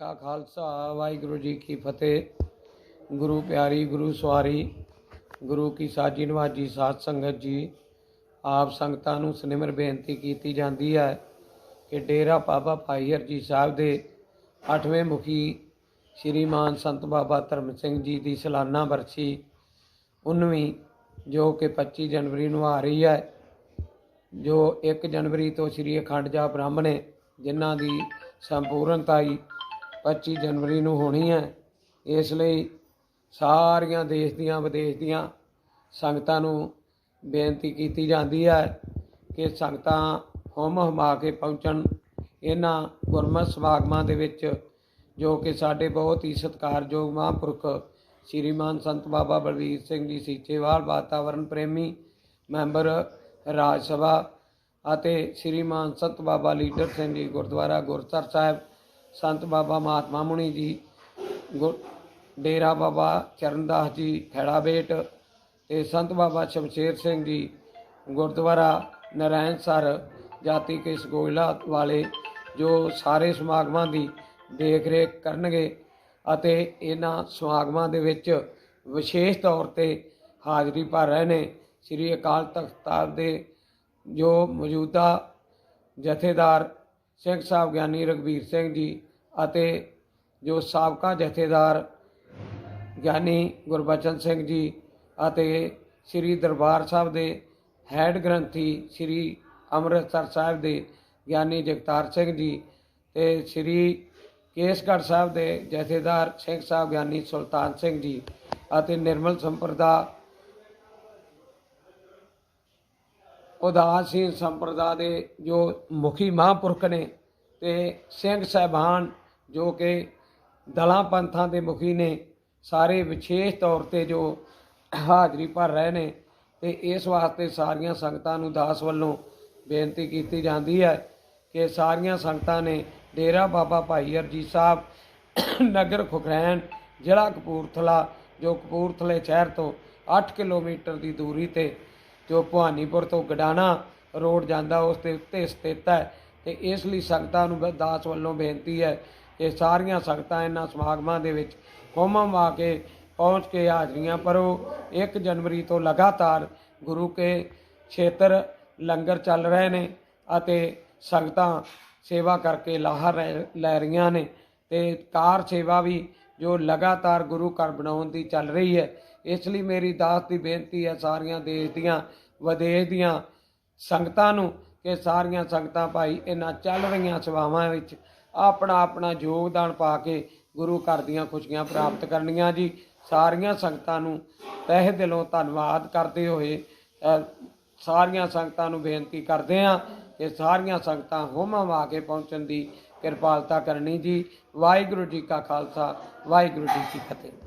ਕਾ ਖਾਲਸਾ, ਵਾਹਿਗੁਰੂ ਜੀ ਕੀ ਫਤਿਹ। ਗੁਰੂ ਪਿਆਰੀ, ਗੁਰੂ ਸਵਾਰੀ, ਗੁਰੂ ਕੀ ਸਾਜੀ ਨਵਾਜੀ ਸਾਧ ਸੰਗਤ ਜੀ, ਆਪ ਸੰਗਤਾਂ ਨੂੰ ਸਨਿਮਰ ਬੇਨਤੀ ਕੀਤੀ ਜਾਂਦੀ ਹੈ ਕਿ ਡੇਰਾ ਬਾਬਾ ਭਾਈ ਹਰਜੀ ਸਾਹਿਬ ਦੇ 8ਵੇਂ ਮੁਖੀ ਸ਼੍ਰੀਮਾਨ ਸੰਤ ਬਾਬਾ ਧਰਮ ਸਿੰਘ ਜੀ ਦੀ ਸਾਲਾਨਾ ਵਰਸੀ 19ਵੀਂ ਜੋ ਕਿ 25 ਜਨਵਰੀ ਨੂੰ ਆ ਰਹੀ ਹੈ, ਜੋ 1 ਜਨਵਰੀ ਤੋਂ ਸ੍ਰੀ ਅਖੰਡ ਜਾਪ ਬ੍ਰਾਹਮਣੇ ਜਿਨ੍ਹਾਂ ਦੀ ਸੰਪੂਰਨਤਾ ਹੀ 25 ਜਨਵਰੀ ਨੂੰ ਹੋਣੀ ਹੈ। ਇਸ ਲਈ ਸਾਰੀਆਂ ਦੇਸ਼ ਦੀਆਂ, ਵਿਦੇਸ਼ ਦੀਆਂ ਸੰਗਤਾਂ ਨੂੰ ਬੇਨਤੀ ਕੀਤੀ ਜਾਂਦੀ ਹੈ ਕਿ ਸੰਗਤਾਂ ਹੁਮ ਹੁਮਾ ਕੇ ਪਹੁੰਚਣ। ਇਹਨਾਂ ਗੁਰਮਤਿ ਸਮਾਗਮਾਂ ਦੇ ਵਿੱਚ ਜੋ ਕਿ ਸਾਡੇ ਬਹੁਤ ਹੀ ਸਤਿਕਾਰਯੋਗ ਮਹਾਂਪੁਰਖ ਸ਼੍ਰੀਮਾਨ ਸੰਤ ਬਾਬਾ ਬਲਵੀਰ ਸਿੰਘ ਜੀ ਸੀਚੇਵਾਲ ਵਾਤਾਵਰਣ ਪ੍ਰੇਮੀ ਮੈਂਬਰ, ਰਾਜ ਸਭਾ ਅਤੇ ਸ਼੍ਰੀਮਾਨ ਸੰਤ ਬਾਬਾ ਲੀਡਰ ਸਿੰਘ ਜੀ ਗੁਰਦੁਆਰਾ ਗੁਰਸਰ ਸਾਹਿਬ ਸੰਤ ਬਾਬਾ ਮਹਾਤਮਾ ਮੁਨੀ ਜੀ, ਗੁਰ- ਡੇਰਾ ਬਾਬਾ ਚਰਨਦਾਸ ਜੀ ਖੈੜਾ ਬੇਟ ਤੇ ਸੰਤ ਬਾਬਾ ਸ਼ਮਸ਼ੇਰ ਸਿੰਘ ਜੀ, ਗੁਰਦੁਆਰਾ ਨਰਾਇਣ ਸਰ, ਜਾਤੀ ਕੇ ਗੋਇਲਾ ਵਾਲੇ, ਜੋ ਸਾਰੇ ਸਮਾਗਮਾਂ ਦੀ ਦੇਖ ਰੇਖ ਕਰਨਗੇ ਅਤੇ ਇਹਨਾਂ ਸਮਾਗਮਾਂ ਦੇ ਵਿੱਚ ਵਿਸ਼ੇਸ਼ ਤੌਰ ਤੇ ਹਾਜ਼ਰੀ ਭਰ ਰਹੇ ਨੇ। ਸ੍ਰੀ ਅਕਾਲ ਤਖਤ ਸਾਹਿਬ ਦੇ ਜੋ ਮੌਜੂਦਾ ਜਥੇਦਾਰ ਸਿੰਘ ਸਾਹਿਬ ਗਿਆਨੀ ਰਗਵੀਰ ਸਿੰਘ ਜੀ ਅਤੇ ਜੋ ਸਾਬਕਾ ਜਥੇਦਾਰ ਗਿਆਨੀ ਗੁਰਬਚਨ ਸਿੰਘ ਜੀ ਅਤੇ ਸ੍ਰੀ ਦਰਬਾਰ ਸਾਹਿਬ ਦੇ ਹੈਡ ਗ੍ਰੰਥੀ ਸ੍ਰੀ ਅੰਮ੍ਰਿਤਸਰ ਸਾਹਿਬ ਦੇ ਗਿਆਨੀ ਜਗਤਾਰ ਸਿੰਘ ਜੀ ਤੇ ਸ੍ਰੀ ਕੇਸਗੜ੍ਹ ਸਾਹਿਬ ਦੇ ਜਥੇਦਾਰ ਸਿੰਘ ਸਾਹਿਬ ਗਿਆਨੀ ਸੁਲਤਾਨ ਸਿੰਘ ਜੀ ਅਤੇ ਨਿਰਮਲ ਸੰਪਰਦਾ ਉਦਾਸੀਨ ਸੰਪਰਦਾ ਦੇ ਜੋ ਮੁਖੀ ਮਹਾਂਪੁਰਖ ਨੇ ਤੇ ਸਿੰਘ ਸਹਿਬਾਨ ਜੋ ਕਿ ਦਲਾਂ ਪੰਥਾਂ ਦੇ ਮੁਖੀ ਨੇ, ਸਾਰੇ ਵਿਸ਼ੇਸ਼ ਤੌਰ ਤੇ ਜੋ ਹਾਜ਼ਰੀ ਭਰ ਰਹੇ ਨੇ ਤੇ ਇਸ ਵਾਸਤੇ ਸਾਰੀਆਂ ਸੰਗਤਾਂ ਨੂੰ ਦਾਸ ਵੱਲੋਂ ਬੇਨਤੀ ਕੀਤੀ ਜਾਂਦੀ ਹੈ ਕਿ ਸਾਰੀਆਂ ਸੰਗਤਾਂ ਨੇ ਡੇਰਾ ਬਾਬਾ ਭਾਈ ਹਰਜੀ ਸਾਹਿਬ, ਨਗਰ ਖੁਖਰੈਣ, ਜ਼ਿਲ੍ਹਾ ਕਪੂਰਥਲਾ, ਜੋ ਕਪੂਰਥਲੇ ਸ਼ਹਿਰ ਤੋਂ 8 ਕਿਲੋਮੀਟਰ ਦੀ ਦੂਰੀ ਤੇ ਜੋ ਭਵਾਨੀਪੁਰ ਤੋਂ ਗਡਾਣਾ ਰੋਡ ਜਾਂਦਾ ਉਸ ਦੇ ਉੱਤੇ ਸਥਿਤ ਹੈ ਤੇ ਇਸ ਲਈ ਸੰਗਤਾਂ ਨੂੰ ਦਾਸ ਵੱਲੋਂ ਬੇਨਤੀ ਹੈ ਕਿ ਸਾਰੀਆਂ ਸੰਗਤਾਂ ਇਹਨਾਂ ਸਮਾਗਮਾਂ ਦੇ ਵਿੱਚ ਹੋਮਮ ਆ ਕੇ ਪਹੁੰਚ ਕੇ ਹਾਜ਼ਰੀਆਂ ਭਰੋ। 1 ਜਨਵਰੀ ਤੋਂ ਲਗਾਤਾਰ ਗੁਰੂ ਕੇ ਖੇਤਰ ਲੰਗਰ ਚੱਲ ਰਹੇ ਨੇ ਅਤੇ ਸੰਗਤਾਂ ਸੇਵਾ ਕਰਕੇ ਲਾਹਾ ਰਹਿ- ਲੈ ਰਹੀਆਂ ਨੇ ਤੇ ਕਾਰ ਸੇਵਾ ਵੀ ਜੋ ਲਗਾਤਾਰ ਗੁਰੂ ਘਰ ਬਣਾਉਣ ਦੀ ਚੱਲ ਰਹੀ ਹੈ। ਇਸ ਲਈ ਮੇਰੀ ਦਾਸ ਦੀ ਬੇਨਤੀ ਹੈ ਸਾਰੀਆਂ ਦੇਸ਼ ਦੀਆਂ, ਵਿਦੇਸ਼ ਦੀਆਂ ਸੰਗਤਾਂ ਨੂੰ ਕਿ ਸਾਰੀਆਂ ਸੰਗਤਾਂ ਭਾਈ ਇਹਨਾਂ ਚੱਲ ਰਹੀਆਂ ਸੇਵਾਵਾਂ ਵਿੱਚ ਆਪਣਾ ਆਪਣਾ ਯੋਗਦਾਨ ਪਾ ਕੇ ਗੁਰੂ ਘਰ ਦੀਆਂ ਖੁਸ਼ੀਆਂ ਪ੍ਰਾਪਤ ਕਰਨੀਆਂ ਜੀ। ਸਾਰੀਆਂ ਸੰਗਤਾਂ ਨੂੰ ਤਹਿ ਦਿਲੋਂ ਧੰਨਵਾਦ ਕਰਦੇ ਹੋਏ ਸਾਰੀਆਂ ਸੰਗਤਾਂ ਨੂੰ ਬੇਨਤੀ ਕਰਦੇ ਹਾਂ ਕਿ ਸਾਰੀਆਂ ਸੰਗਤਾਂ ਹੋਮਾਂ ਵਾ ਕੇ ਪਹੁੰਚਣ ਦੀ ਕਿਰਪਾਲਤਾ ਕਰਨੀ ਜੀ। ਵਾਹਿਗੁਰੂ ਜੀ ਕਾ ਖਾਲਸਾ, ਵਾਹਿਗੁਰੂ ਜੀ ਕੀ ਫਤਿਹ।